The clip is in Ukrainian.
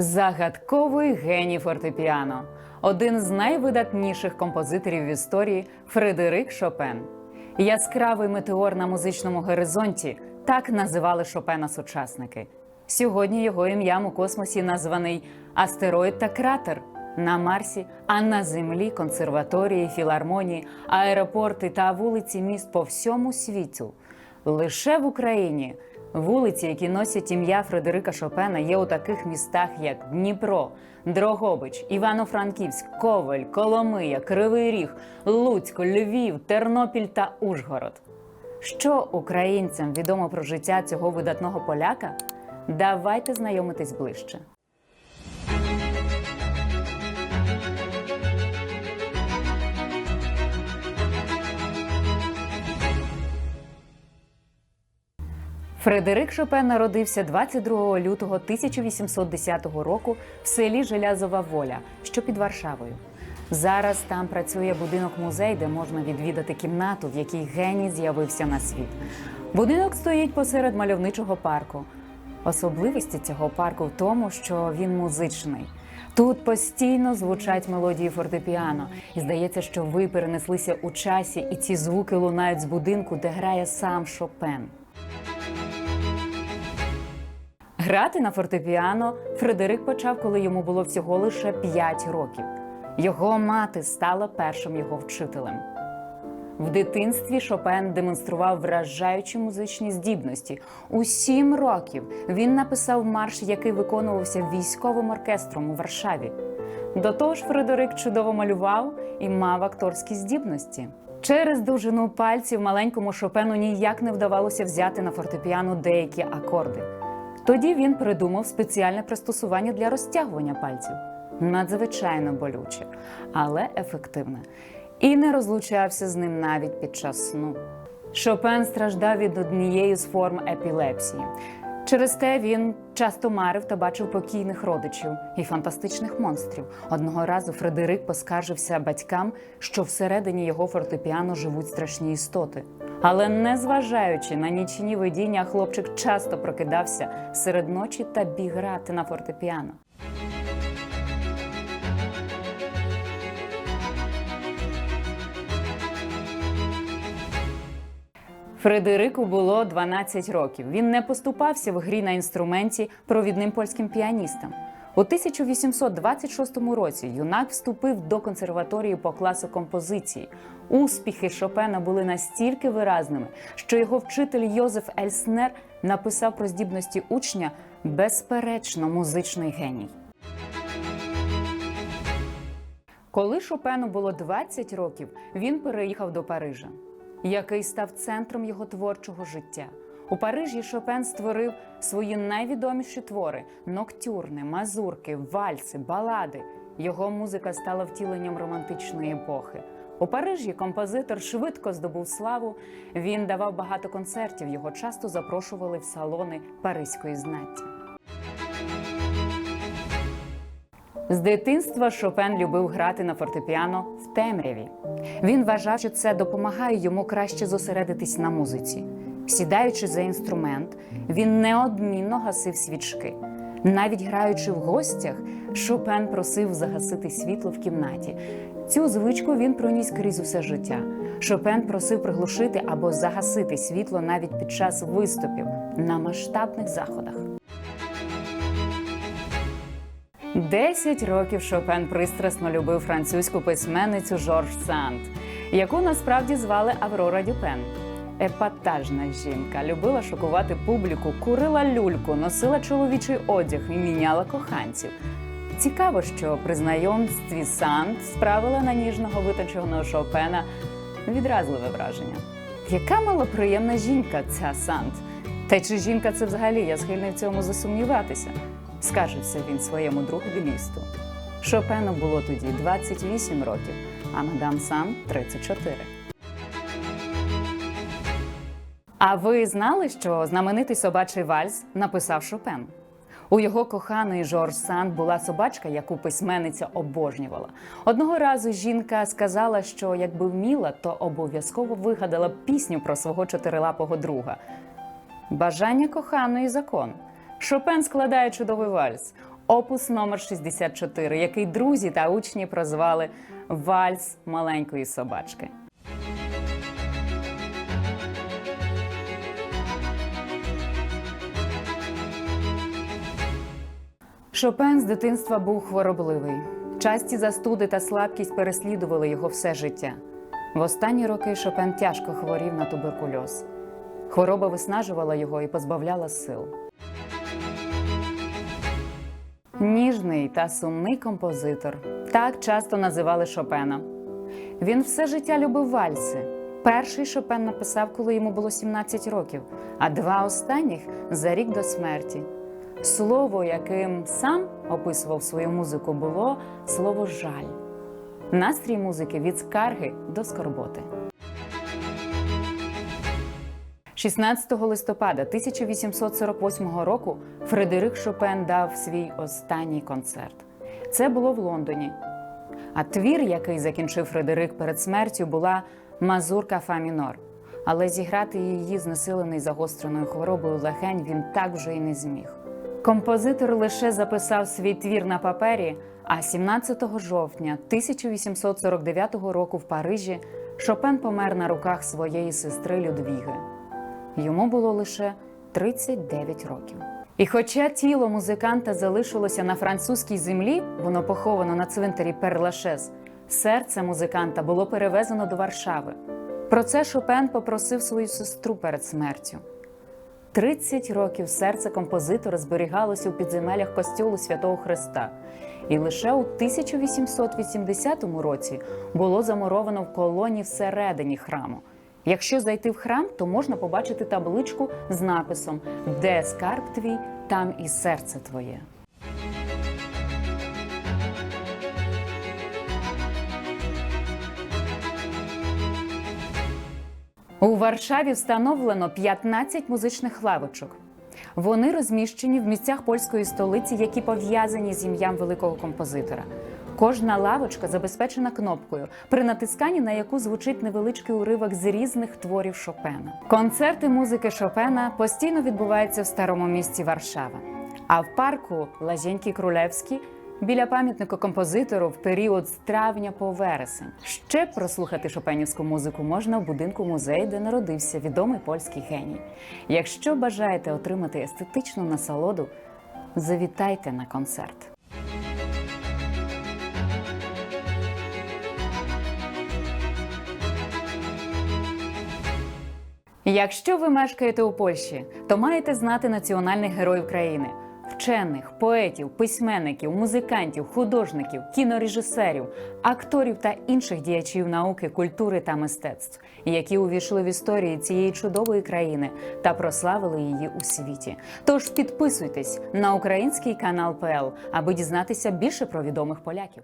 Загадковий геній фортепіано, один з найвидатніших композиторів в історії Фредерик Шопен. Яскравий метеор на музичному горизонті так називали Шопена сучасники. Сьогодні його ім'ям у космосі названий астероїд та кратер. На Марсі, а на Землі консерваторії, філармонії, аеропорти та вулиці міст по всьому світу. Лише в Україні вулиці, які носять ім'я Фредерика Шопена, є у таких містах, як Дніпро, Дрогобич, Івано-Франківськ, Коваль, Коломия, Кривий Ріг, Луцьк, Львів, Тернопіль та Ужгород. Що українцям відомо про життя цього видатного поляка? Давайте знайомитись ближче. Фредерик Шопен народився 22 лютого 1810 року в селі Желязова Воля, що під Варшавою. Зараз там працює будинок-музей, де можна відвідати кімнату, в якій геній з'явився на світ. Будинок стоїть посеред мальовничого парку. Особливості цього парку в тому, що він музичний. Тут постійно звучать мелодії фортепіано, і здається, що ви перенеслися у часі, і ці звуки лунають з будинку, де грає сам Шопен. Грати на фортепіано Фредерик почав, коли йому було всього лише 5 років. Його мати стала першим його вчителем. В дитинстві Шопен демонстрував вражаючі музичні здібності. У сім років він написав марш, який виконувався військовим оркестром у Варшаві. До того ж, Фредерик чудово малював і мав акторські здібності. Через довжину пальців маленькому Шопену ніяк не вдавалося взяти на фортепіано деякі акорди. Тоді він придумав спеціальне пристосування для розтягування пальців. Надзвичайно болюче, але ефективне. І не розлучався з ним навіть під час сну. Шопен страждав від однієї з форм епілепсії. Через те він часто марив та бачив покійних родичів і фантастичних монстрів. Одного разу Фредерик поскаржився батькам, що всередині його фортепіано живуть страшні істоти. Але незважаючи на нічні видіння, хлопчик часто прокидався серед ночі та біг грати на фортепіано. Фредерику було 12 років. Він не поступався в грі на інструменті провідним польським піаністам. У 1826 році юнак вступив до консерваторії по класу композиції. Успіхи Шопена були настільки виразними, що його вчитель Йозеф Ельснер написав про здібності учня безперечно музичний геній. Коли Шопену було 20 років, він переїхав до Парижа, який став центром його творчого життя. У Парижі Шопен створив свої найвідоміші твори: ноктюрни, мазурки, вальси, балади. Його музика стала втіленням романтичної епохи. У Парижі композитор швидко здобув славу. Він давав багато концертів. Його часто запрошували в салони паризької знаття. З дитинства Шопен любив грати на фортепіано в темряві. Він вважав, що це допомагає йому краще зосередитись на музиці. Сідаючи за інструмент, він неодмінно гасив свічки. Навіть граючи в гостях, Шопен просив загасити світло в кімнаті. Цю звичку він проніс крізь усе життя. Шопен просив приглушити або загасити світло навіть під час виступів на масштабних заходах. Десять років Шопен пристрасно любив французьку письменницю Жорж Санд, яку насправді звали Аврора Дюпен. Епатажна жінка любила шокувати публіку, курила люльку, носила чоловічий одяг і міняла коханців. Цікаво, що при знайомстві Санд справила на ніжного витонченого Шопена відразливе враження. Яка малоприємна жінка ця Санд? Та чи жінка це взагалі? Я схильний в цьому засумніватися, скаржився він своєму другові лісту. Шопену було тоді 28 років, а мадам Сан 34. А ви знали, що знаменитий собачий вальс написав Шопен? У його коханої Жорж Санд була собачка, яку письменниця обожнювала. Одного разу жінка сказала, що якби вміла, то обов'язково вигадала б пісню про свого чотирилапого друга. Бажання коханої закон. Шопен складає чудовий вальс. опус номер 64, який друзі та учні прозвали Вальс маленької собачки. Шопен з дитинства був хворобливий. Часті застуди та слабкість переслідували його все життя. В останні роки Шопен тяжко хворів на туберкульоз. Хвороба виснажувала його і позбавляла сил. Ніжний та сумний композитор. Так часто називали Шопена. Він все життя любив вальси. Перший Шопен написав, коли йому було 17 років, а два останніх за рік до смерті. Слово, яким сам описував свою музику, було слово жаль. Настрій музики від скарги до скорботи. 16 листопада 1848 року Фредерик Шопен дав свій останній концерт. Це було в Лондоні. А твір, який закінчив Фредерик перед смертю, була Мазурка Фа мінор. Але зіграти її знесилений загостреною хворобою легень він так вже й не зміг. Композитор лише записав свій твір на папері, а 17 жовтня 1849 року в Парижі Шопен помер на руках своєї сестри Людвіги. Йому було лише 39 років. І хоча тіло музиканта залишилося на французькій землі, воно поховано на цвинтарі Перлашез, серце музиканта було перевезено до Варшави. Про це Шопен попросив свою сестру перед смертю. 30 років серце композитора зберігалося у підземелях костьолу Святого Христа, і лише у 1880 році було замуровано в колоні всередині храму. Якщо зайти в храм, то можна побачити табличку з написом Де скарб твій, там і серце твоє. У Варшаві встановлено 15 музичних лавочок. Вони розміщені в місцях польської столиці, які пов'язані з ім'ям великого композитора. Кожна лавочка забезпечена кнопкою, при натисканні на яку звучить невеличкий уривок з різних творів Шопена. Концерти музики Шопена постійно відбуваються в старому місті Варшава. А в парку Лазєнький Крулевський біля пам'ятника композитору в період з травня по вересень. Ще прослухати шопенівську музику можна в будинку музею, де народився відомий польський геній. Якщо бажаєте отримати естетичну насолоду, завітайте на концерт. Якщо ви мешкаєте у Польщі, то маєте знати національних героїв країни вчених, поетів, письменників, музикантів, художників, кінорежисерів, акторів та інших діячів науки, культури та мистецтв, які увійшли в історії цієї чудової країни та прославили її у світі. Тож підписуйтесь на український канал ПЛ, аби дізнатися більше про відомих поляків.